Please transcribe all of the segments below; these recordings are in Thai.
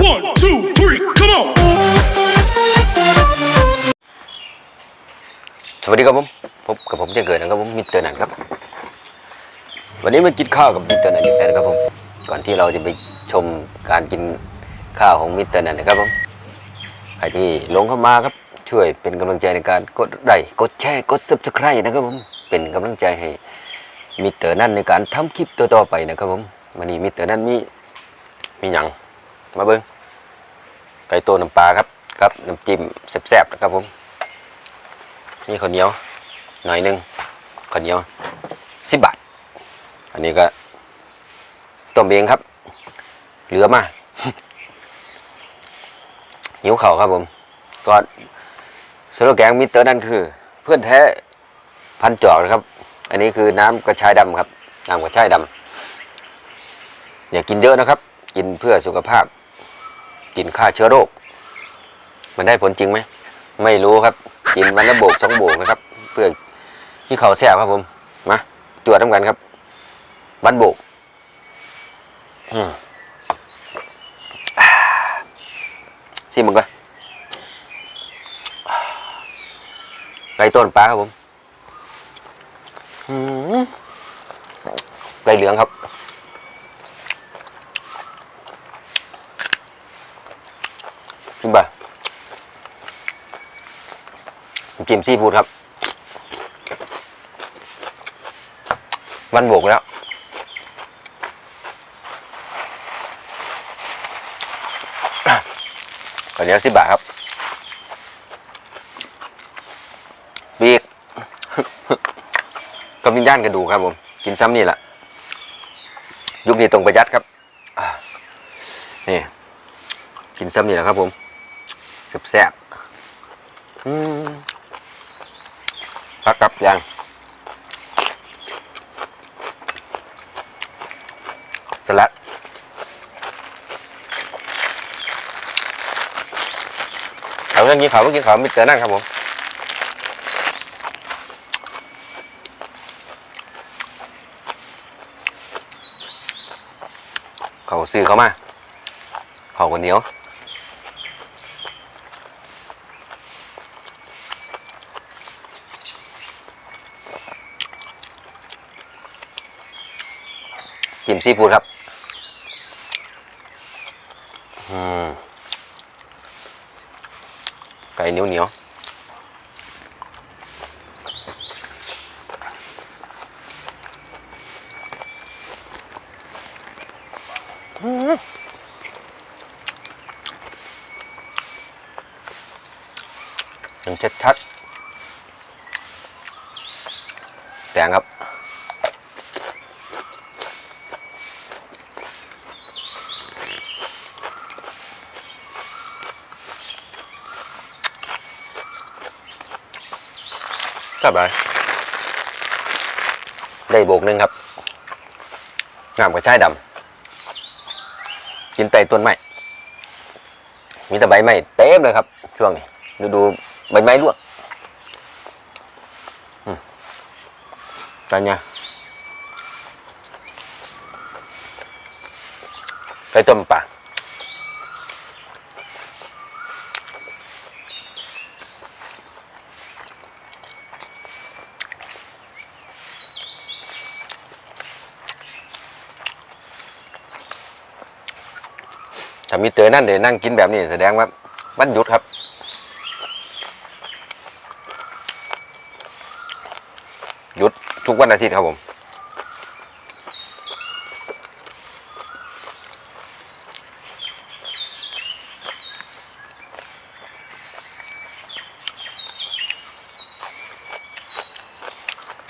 One, two, three, come on! สวัสดีครับผม พบกับผมเช่นเคยนะครับผมมิสเตอร์นันครับ วันนี้มากินข้าวกับมิสเตอร์นันอีกแล้วนะครับผม ก่อนที่เราจะไปชมการกินข้าวของมิสเตอร์นันนะครับผม ใครที่ลงเข้ามาครับ ช่วยเป็นกำลังใจในการกดไลค์ กดแชร์ กด subscribe นะครับผม เป็นกำลังใจให้มิสเตอร์นันในการทำคลิปต่อๆไปนะครับผม วันนี้มิสเตอร์นันมีมีหยัง มาเบิ้งไก่โตน้ำปลาครับครับน้ำจิ้มแซ่บๆนะครับผมนี่ข้าวเหนียวหน่อยหนึงข้าวเหนียวสิบบาท อันนี้ก็ต้มเองครับ เหลือมาหิวเข่าครับผมก็สโลแกนมิเตอร์นั่นคือ เพื่อนแท้พันจอกนะครับ อันนี้คือน้ำกระชายดำครับน้ำกระชายดำอย่ากินเยอะนะครับ กินเพื่อสุขภาพ กินฆ่าเชื้อโรค มันได้ผลจริงไหม ไม่รู้ครับ กินวันละโบกสองโบกนะครับ เพื่อที่เขาแซ่บครับผมมาตรวจน้ำกันครับวันโบกซิมมันก่อนไก่ต้นปลาครับผมอืมไก่เหลืองครับ ชิมไป น้ำ จิ้มซีฟู้ดครับ วันโบกแล้วก่อนนี้สิบบาทครับบีกกับวิญญาณกระดูกครับผม กินซ้ำนี่แหละยุคนี้ตรงประหยัดครับนี่ กินซ้ำนี่แหละครับผมแซ่บๆอืม พักกับยังสลัด เอาเรื่องนี้เขาเมื่อกี้เขาม่เจอนั่นครับผมเขาซื้อเขามาเขาคนเหนียวจิ้มซีฟู้ดครับ อืม ไก่ เหนียวเหนียวอืมยังชัดๆแตงครับ ครั บไปได้โบกหนึ่งครับงามกระชายดำกินไตต้นไม้มีแต่ใบไม้เต็มเลยครับ ช่วงนี้ดูดูใบไม้ร่วงอืมตอนเนี้ยไก่ต้มปลา มีเตยนั่นเดี๋ยวนั่งกินแบบนี้แสดงว่าวันหยุดครับ หยุดทุกวันอาทิตย์ครับผม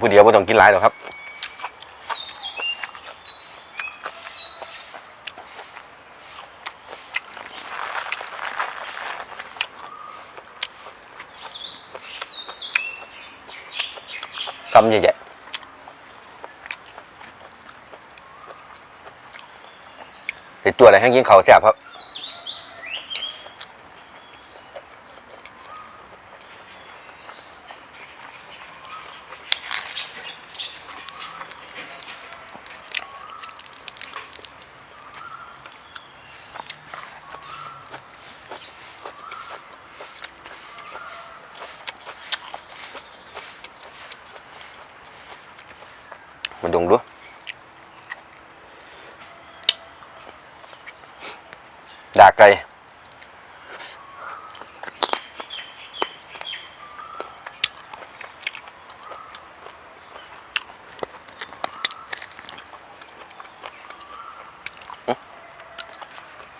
ผู้เดียวไม่ต้องกินหลายหรอกครับ คำใหญ่ๆติดตัวอะไรให้กินเขาแซ่บครับ มาดงดูดาไก่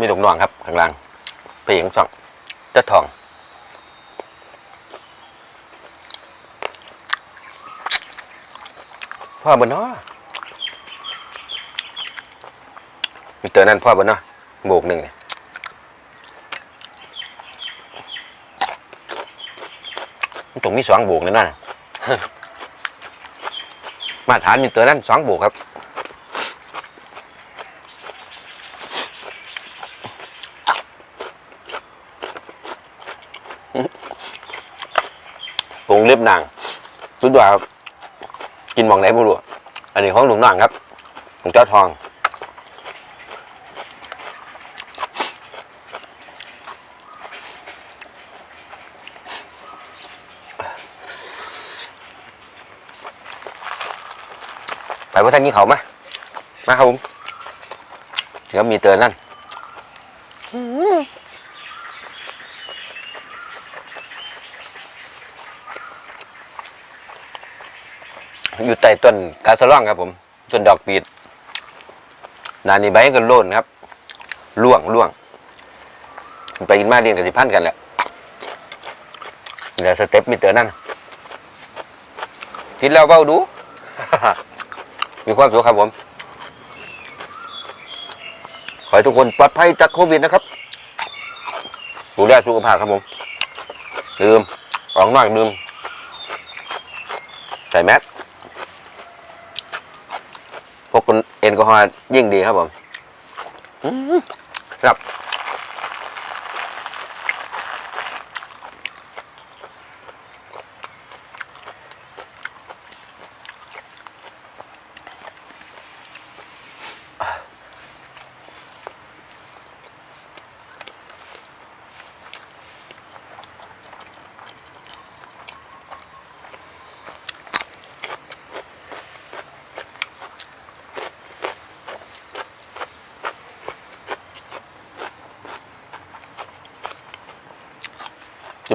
มีดอกน่องครับข้างล่างเพียงสองเจะทอง พ่อบนเนาะมีเตอนั่นพ่อบนเนาะโบกหนึ่งเนี่ยมันต้องมีสองโบกแน่นอมาฐานมีเตอนั่นสองโบกครับปรุงเรียบนางสุดยอดครับ กินหมองไหนไม่รู้อะอันนี้ของหลวงนางครับ ของเจ้าทอง ไปว่าท่านนี้เขามามาครับผมเดี๋ยวมีเตือนนั่น อยู่ใต้ต้นกาสะล่องครับผม ต้นดอกปีดนานี่ใบก็โล่นครับล่วงล่วง ไปกินมาเรียนกับสิพันกันแหละเดี๋ยวสเต็ปมิเตอร์นั่นกินแล้วเบ้าดู มีความสุขครับผม ขอให้ทุกคนปลอดภัยจากโควิดนะครับดูแลสุขภาพครับผม ลืมออกนอกลืมใส่แมส พวกคนแอลกอ ฮอล์ยิ่งดีครับผมอืมครับ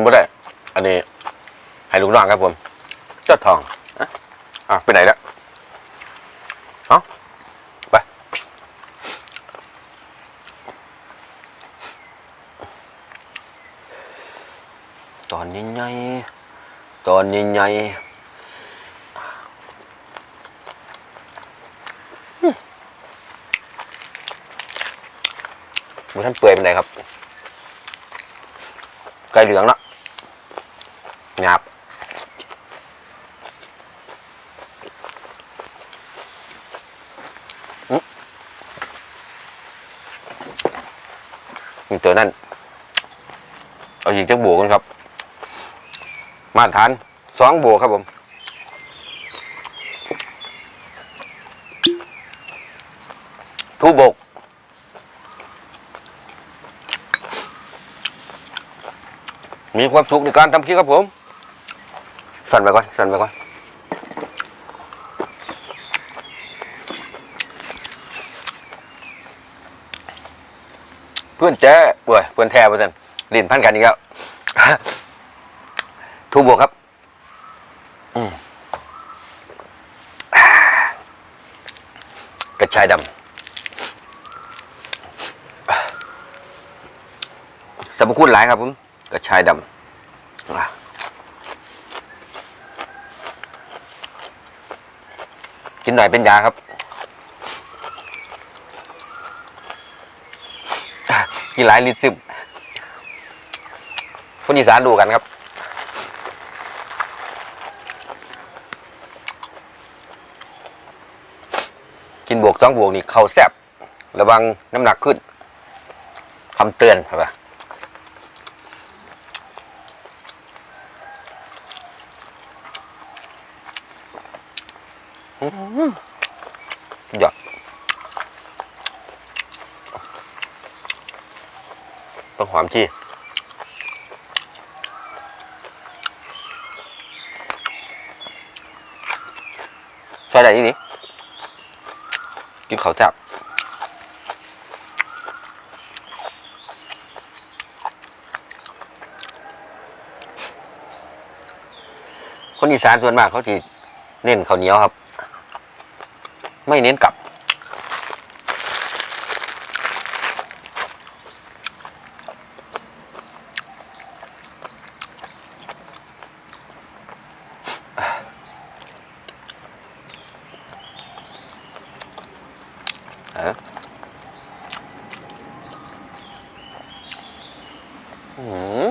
ไม่ได้ อันนี้ ให้ลูกน้องครับผมเจ้าทองอะไปไหนแล้วเอาไป ตอนใหญ่ๆตอนใหญ่ๆมันท่านเปื่อยเป็นไงครับ ไก่เหลืองเนาะ หยาบอื้อนี่ตัวนั่นเอาอีกจักบวกกันครับ มาตรฐานสองบวกครับผมทูบกมีความสุขในการทำคลิปครับผม สั่นไปก่อนสั่นไปก่อนเพื่อนแจ้เว้ยเพื่อนแท้เพื่อนลินพันกันอีกแล้วทูบวกครับ อืมกระชายดำสรรพคุณหลายครับผมกระชายดำอะกิ นหน่อยเป็นยาครับ กินหลายลิตรซึมคนอีสานดูกันครับกินบวกสองบวกนี่เข่าแซบระวังน้ำหนักขึ้นคำเตือนครับ ต้องหอมที่ใส่ได้อีนี่กินข้าวแซ่บคนอีสานส่วนมากเขาจะเน้นข้าวเหนียวครับ ไม่เน้นกับ อืม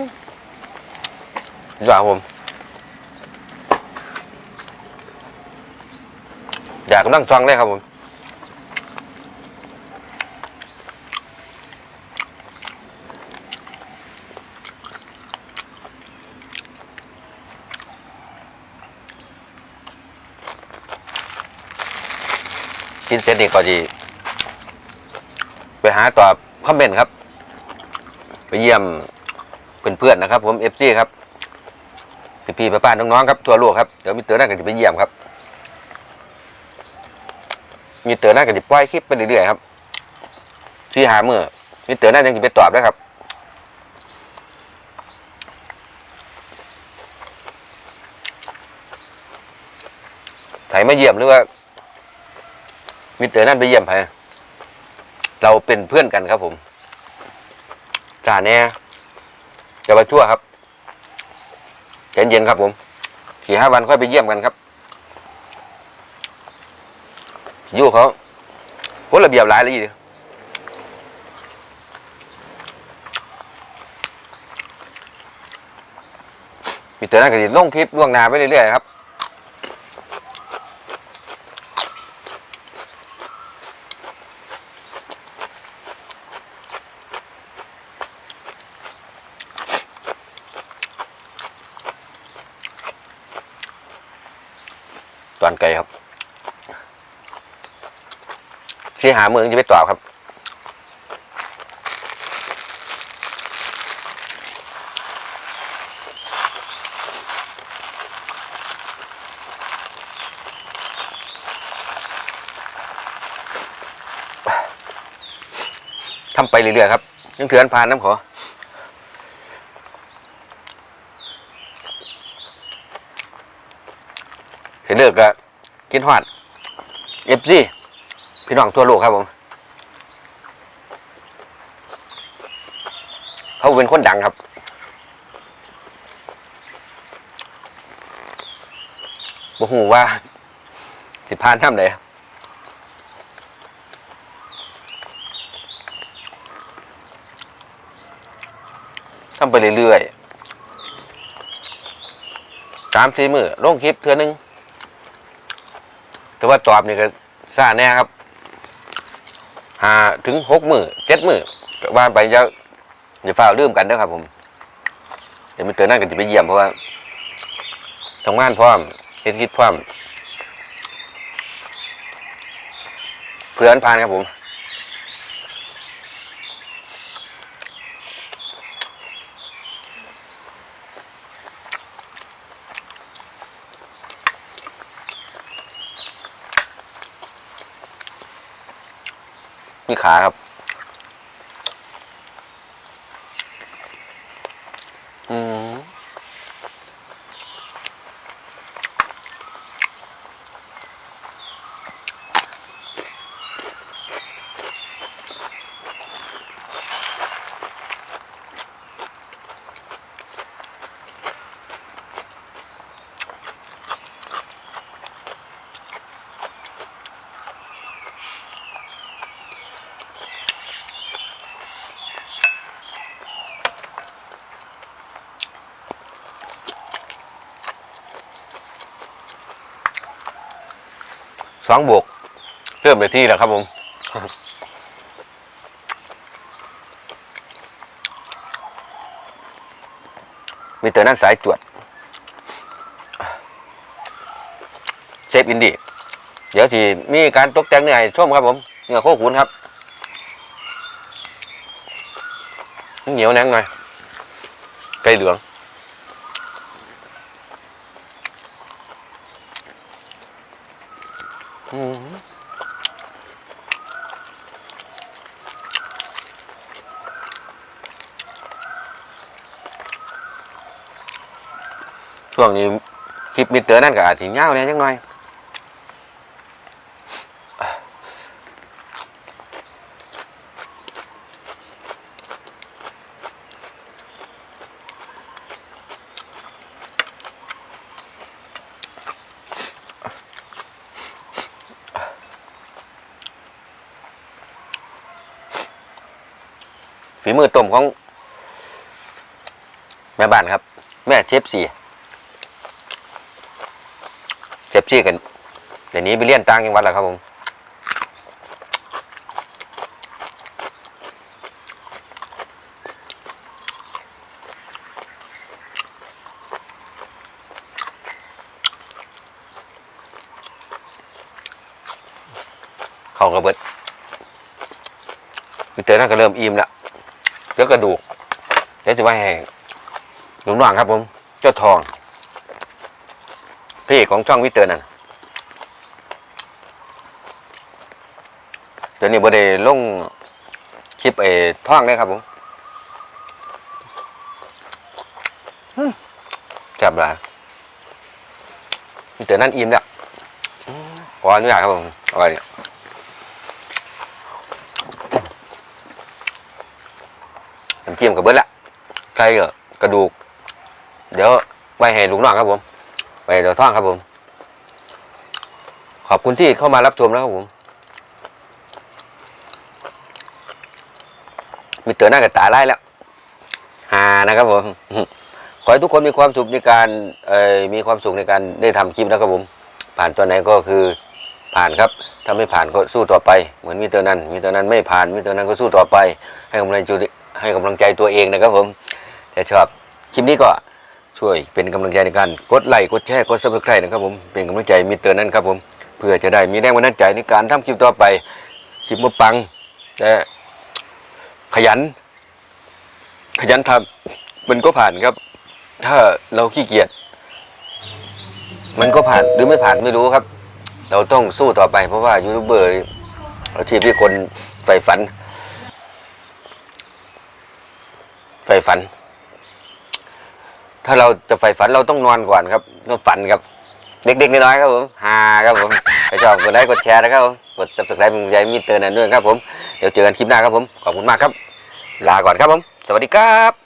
อยาผม อยากกำลังฟังเลยครับผมกินเสร็จนี่ก็ดีไปหาตอบคอมเมนต์ครับ ไปเยี่ยม เพื่อนๆนะครับ ผมเอฟซีครับพี่ๆป้าๆน้องๆครับทั่วโลกครับเดี๋ยวมีเตอร์นั่นก็จะไปเยี่ยมครับมีเตอร์นั่นก็จะปล่อยคลิปไปเรื่อยๆครับที่หาเมื่อมีเตอร์นั่นยังจะไปตอบด้วยครับไผมาเยี่ยมหรือว่ามีเตอร์นั่นไปเยี่ยมไผเราเป็นเพื่อนกันครับผมจ่าแน่ จะไปทั่วครับเย็นเย็นครับผมสี่ห้าวันค่อยไปเยี่ยมกันครับอยู่เขากฎระเบียบหลายเลยดีมีแต่นั่นก็จะลงคลิปล่วงนาไปเรื่อยๆครับ ตอนไกลครับ ที่หาเมืองจะไปตอบครับ ทำไปเรื่อยๆครับ ยังเถือนผ่านน้ำขอเห็นเลิกก็กินหอดเอฟซี พี่น้องทั่วโลกครับผมเขาเป็นคนดังครับ บ่หูว่า สิพานทำเลยทำไปเรื่อยๆสามสี่มือลงคลิปเทือนึง แต่ว่าตอบนี่ก็ซ่าแน่ครับ หาถึงหกมือเจ็ดมือก็ว่าไปจะอย่าฝ้าลืมกันนะครับ ผม เดี๋ยวมันเตือนั่นกันจะไปเยี่ยมเพราะว่าทำงานพร้อมเฮ็ดคิดพร้อมเพื่อนผ่านครับผม นี่ขาครับ สองบวกเริ่มเลยที่แล้วครับผมมีเตอร์นั่นสายตรวจเชฟอินดี้เดี๋ยวที่มีการตกแต่งเนื้อให้ชมครับผมเนื้อโคขุนครับเหนียวแน่งหน่อยไก่เหลือง ช่วงนี้คลิปมิเตอร์นั่นก็อาจจะยาเนี่ยจังหน่อยฝีมือต้มของ แม่บ้านครับ แม่เชฟซี เชฟซีกันเดี๋ยวนี้ไปเรียนต่างจังวัดแล้วครับผมเขากระเบิดมิเตอร์นั่นก็เริ่มอิ่มแล้วเดี๋ยวกระดูก เดี๋ยวจะไว้ให้ลุงน้องครับผม เจ้าทอง พี่ของช่องมิเตอร์นั่นเดี๋ยวนี้บ่ได้ลงคลิปไอ้ท่องเลยครับผมจับละมิเตอร์นั่นอิ่มแล้วอืมขออนุญาตครับผมอาไว้น้ำจิ้มกับเบิร์ดละไก่ก็กระดูก เดี๋ยวไว้ให้ลุงน้องครับผม ไปเดี๋ยวท่องครับผม ขอบคุณที่เข้ามารับชมนะครับผมมีเตือนหน้ากับตาไล่แล้วฮานะครับผม ขอให้ทุกคนมีความสุขในการมีความสุขในการได้ทำคลิปนะครับผม ผ่านตัวไหนก็คือผ่านครับ ถ้าไม่ผ่านก็สู้ต่อไป เหมือนมีเตือนนั้น มีเตือนนั้นไม่ผ่าน มีเตือนนั้นก็สู้ต่อไป ให้กำลังใจให้กำลังใจตัวเองนะครับผมถ้าชอบคลิปนี้ก็ ช่วยเป็นกำลังใจในการกดไลค์กดแชร์กดซับสไครต์นะครับผมเป็นกำลังใจมิเตอร์นั้นครับผมเพื่อจะได้มีแรงบันดาลใจในการทำคลิปต่อไปคลิปมาปังแต่ขยัน ขยันทำมันก็ผ่านครับ ถ้าเราขี้เกียจมันก็ผ่านหรือไม่ผ่านไม่รู้ครับ เราต้องสู้ต่อไปเพราะว่ายูทูบเบอร์อาชีพที่คนใฝ่ฝันใฝ่ฝัน ถ้าเราจะใฝ่ฝันเราต้องนอนก่อนครับต้องฝันครับ เด็กๆน้อยๆครับผมฮาครับผมถ้าชอบกดไลค์กดแชร์นะครับผมกด subscribe เป็นกำลังใจมีเตือนนั่นด้วยครับผม เดี๋ยวเจอกันคลิปหน้าครับผม ขอบคุณมากครับ ลาก่อนครับผม สวัสดีครับ